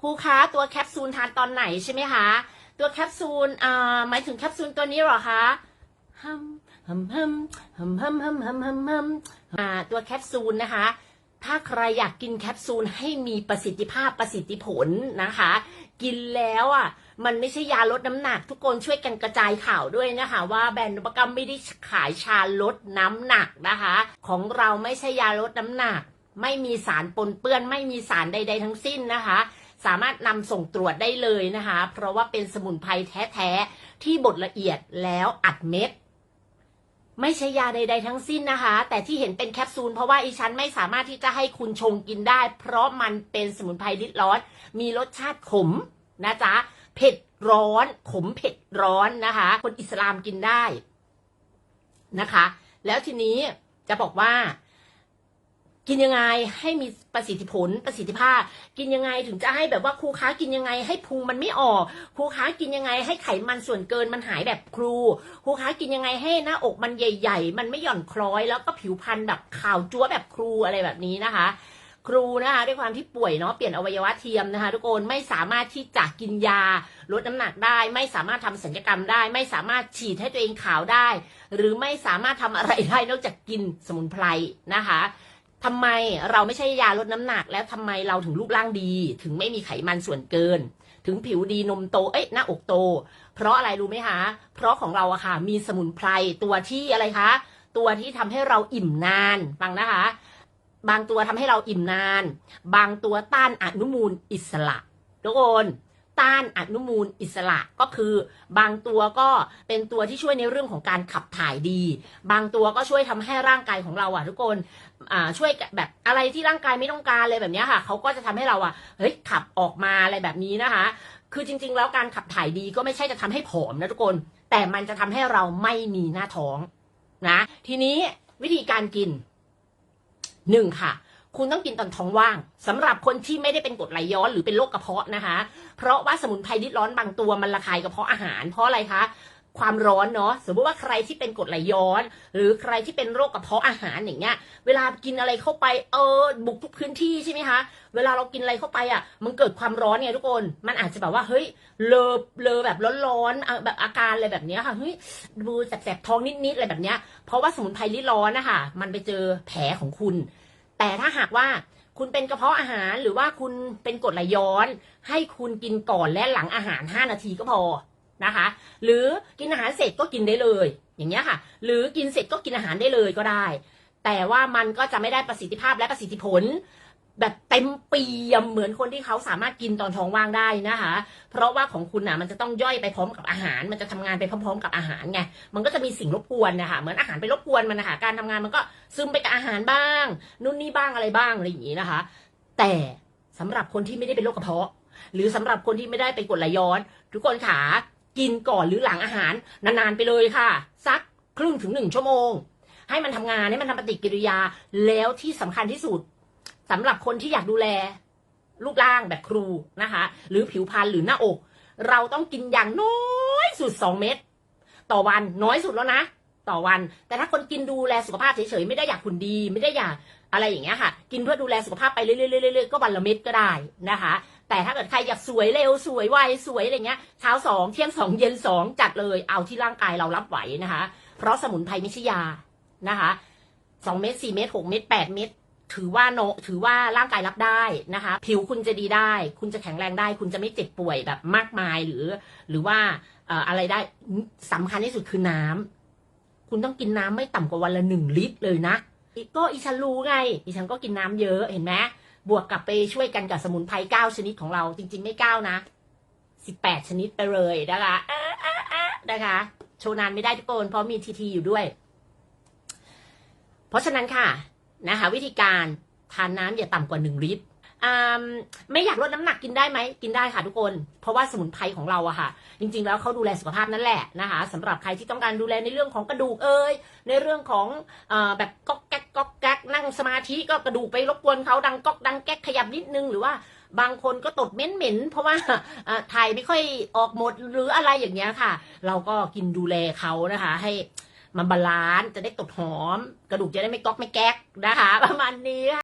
ครูคะตัวแคปซูลทานตอนไหนใช่ไหมคะ ตัวแคปซูลอ่าหมายถึงแคปซูลตัวนี้เหรอคะฮัมฮัมฮัมฮัมฮัมฮัมฮัมฮัมฮัมอ่าตัวแคปซูลนะคะ ถ้าใครอยากกินแคปซูลให้มีประสิทธิภาพประสิทธิผลนะคะ กินแล้วอะมันไม่ใช่ยาลดน้ำหนัก ทุกคนช่วยกันกระจายข่าวด้วยนะคะ ว่าแบรนด์นวัตกรรมไม่ได้ขายชาลดน้ำหนักนะคะ ของเราไม่ใช่ยาลดน้ำหนัก ไม่มีสารปนเปื้อน ไม่มีสารใด ๆ ทั้งสิ้นนะคะ สามารถนำส่งตรวจได้เลยนะคะ เพราะว่าเป็นสมุนไพรแท้ๆที่บดละเอียดแล้วอัดเม็ดไม่ใช่ยาใด ๆ ทั้งสิ้นนะคะ แต่ที่เห็นเป็นแคปซูลเพราะว่าอีฉันไม่สามารถที่จะให้คุณชงกินได้ เพราะมันเป็นสมุนไพรลิดร้อน มีรสชาติขมนะจ๊ะเผ็ดร้อน ขมเผ็ดร้อนนะคะ คนอิสลามกินได้นะคะ แล้วทีนี้จะบอกว่า กินยังไงให้มีประสิทธิผลประสิทธิภาพ กินยังไงถึงจะให้แบบว่าครูค้ากินยังไงให้พุงมันไม่ออกครูค้ากินยังไงให้ไขมันส่วนเกินมันหายแบบครูครูค้ากินยังไงให้หน้าอกมันใหญ่ ๆ มันไม่หย่อนคล้อย แล้วก็ผิวพรรณแบบขาวจั๊วแบบครูอะไรแบบนี้นะคะ ครูนะคะด้วยความที่ป่วยเนาะเปลี่ยนอวัยวะเทียมนะคะ ทุกคนไม่สามารถที่จะกินยาลดน้ำหนักได้ ไม่สามารถทำศัลยกรรมได้ ไม่สามารถฉีดให้ตัวเองขาวได้ หรือไม่สามารถทำอะไรได้นอกจากกินสมุนไพรนะคะ ทำไมเราไม่ใช่ยาลดน้ำหนัก แล้วทำไมเราถึงรูปร่างดี ถึงไม่มีไขมันส่วนเกิน ถึงผิวดีนมโต เอ้ยหน้าอกโต เพราะอะไรรู้ไหมคะ เพราะของเราอะค่ะ มีสมุนไพรตัวที่อะไรคะ ตัวที่ทำให้เราอิ่มนานฟังนะคะ บางตัวทำให้เราอิ่มนาน บางตัวต้านอนุมูลอิสระทุกคน ต้านอนุมูลอิสระก็คือบางตัวก็เป็นตัวที่ช่วยในเรื่องของการขับถ่ายดี บางตัวก็ช่วยทำให้ร่างกายของเราอะทุกคนช่วยแบบอะไรที่ร่างกายไม่ต้องการเลยแบบนี้ค่ะเขาก็จะทำให้เราอะเฮ้ยขับออกมาอะไรแบบนี้นะคะ คือจริง ๆ แล้วการขับถ่ายดีก็ไม่ใช่จะทำให้ผอมนะทุกคน แต่มันจะทำให้เราไม่มีหน้าท้องนะ ทีนี้วิธีการกินหนึ่งค่ะ คุณต้องกินตอนท้องว่างสำหรับคนที่ไม่ได้เป็นกรดไหลย้อนหรือเป็นโรคกระเพาะนะคะ เพราะว่าสมุนไพรลิดร้อนบางตัวมันระคายกระเพาะอาหาร เพราะอะไรคะความร้อนเนาะสมมติว่าใครที่เป็นกรดไหลย้อน หรือใครที่เป็นโรคกระเพาะอาหารอย่างเงี้ย เวลากินอะไรเข้าไปเออบุกทุกพื้นที่ใช่ไหมคะเวลาเรากินอะไรเข้าไปอะ มันเกิดความร้อนไงทุกคน มันอาจจะแบบว่าเฮ้ยเลอเลอแบบร้อนๆอะแบบอาการอะไรแบบเนี้ยค่ะเฮ้ยดูแสบๆท้องนิดๆอะไรแบบเนี้ยเพราะว่าสมุนไพรลิดร้อนนะคะมันไปเจอแผลของคุณ แต่ถ้าหากว่าคุณเป็นกระเพาะอาหารหรือว่าคุณเป็นกรดไหลย้อน ให้คุณกินก่อนและหลังอาหาร 5 นาทีก็พอนะคะ หรือกินอาหารเสร็จก็กินได้เลย อย่างเงี้ยค่ะ หรือกินเสร็จก็กินอาหารได้เลยก็ได้ แต่ว่ามันก็จะไม่ได้ประสิทธิภาพและประสิทธิผล แบบเต็มเปียมเหมือนคนที่เขาสามารถกินตอนท้องว่างได้นะคะ เพราะว่าของคุณน่ะมันจะต้องย่อยไปพร้อมกับอาหาร มันจะทำงานไปพร้อมๆกับอาหารไง มันก็จะมีสิ่งรบกวนนะคะ เหมือนอาหารไปรบกวนมันนะคะ การทำงานมันก็ซึมไปกับอาหารบ้าง นู่นนี่บ้างอะไรบ้างอะไรอย่างนี้นะคะ แต่สำหรับคนที่ไม่ได้เป็นโรคกระเพาะ หรือสำหรับคนที่ไม่ได้เป็นกรดไหลย้อน ทุกคนขากินก่อนหรือหลังอาหารนานๆไปเลยค่ะ สักครึ่งถึงหนึ่งชั่วโมง ให้มันทำงานให้มันทำปฏิกิริยาแล้วที่สำคัญที่สุด สำหรับคนที่อยากดูแลรูปร่างแบบครูนะคะ หรือผิวพรรณหรือหน้าอก เราต้องกินอย่างน้อยสุดสองเม็ดต่อวันน้อยสุดแล้วนะ ต่อวัน แต่ถ้าคนกินดูแลสุขภาพเฉยๆไม่ได้อยากหุ่นดี ไม่ได้อยากอะไรอย่างเงี้ยค่ะ กินเพื่อดูแลสุขภาพไปเรื่อยๆๆๆก็วันละเม็ดก็ได้นะคะ แต่ถ้าเกิดใครอยากสวยเร็วสวยไวสวยอะไรเงี้ยเช้าสองเที่ยงสองเย็นสองจัดเลยเอาที่ร่างกายเรารับไหวนะคะ เพราะสมุนไพรไม่ใช่ยานะคะสองเม็ดสี่เม็ดหกเม็ดแปดเม็ด ถือว่าโนถือว่าร่างกายรับได้นะคะ ผิวคุณจะดีได้ คุณจะแข็งแรงได้ คุณจะไม่เจ็บป่วยแบบมากมายหรือ หรือว่าอะไรได้สำคัญที่สุดคือน้ำคุณต้องกินน้ำไม่ต่ำกว่าวันละหนึ่งลิตรเลยนะก็อีฉันรู้ไงอีฉันก็กินน้ำเยอะเห็นไหมบวกกับไปช่วยกันกับสมุนไพรเก้าชนิดของเราจริง ๆ ไม่เก้านะสิบแปดชนิดไปเลยนะคะนะคะ โชว์นานไม่ได้ทุกคนเพราะมีทีทีอยู่ด้วย เพราะฉะนั้นค่ะ นะคะวิธีการทานน้ำอย่าต่ำกว่าหนึ่งลิตรอ่าไม่อยากลดน้ำหนักกินได้ไหมกินได้ค่ะทุกคน เพราะว่าสมุนไพรของเราอะค่ะ จริงๆ แล้วเขาดูแลสุขภาพนั่นแหละนะคะสำหรับใครที่ต้องการดูแลในเรื่องของกระดูกเอ่ยในเรื่องของอแบบก๊อกแก๊กก๊อกแก๊กนั่งสมาธิก็กระดูกไปรบกวนเขาดังก๊อกดังแก๊กขยับนิดนึงหรือว่าบางคนก็ตดเหม็นเหม็นๆเพราะว่าถ่ายไม่ค่อยออกหมดหรืออะไรอย่างเงี้ยค่ะ เราก็กินดูแลเขานะคะ ให้ มันบาลานซ์จะได้ตดหอม กระดูกจะได้ไม่ก๊อกไม่แก๊กนะคะ ประมาณนี้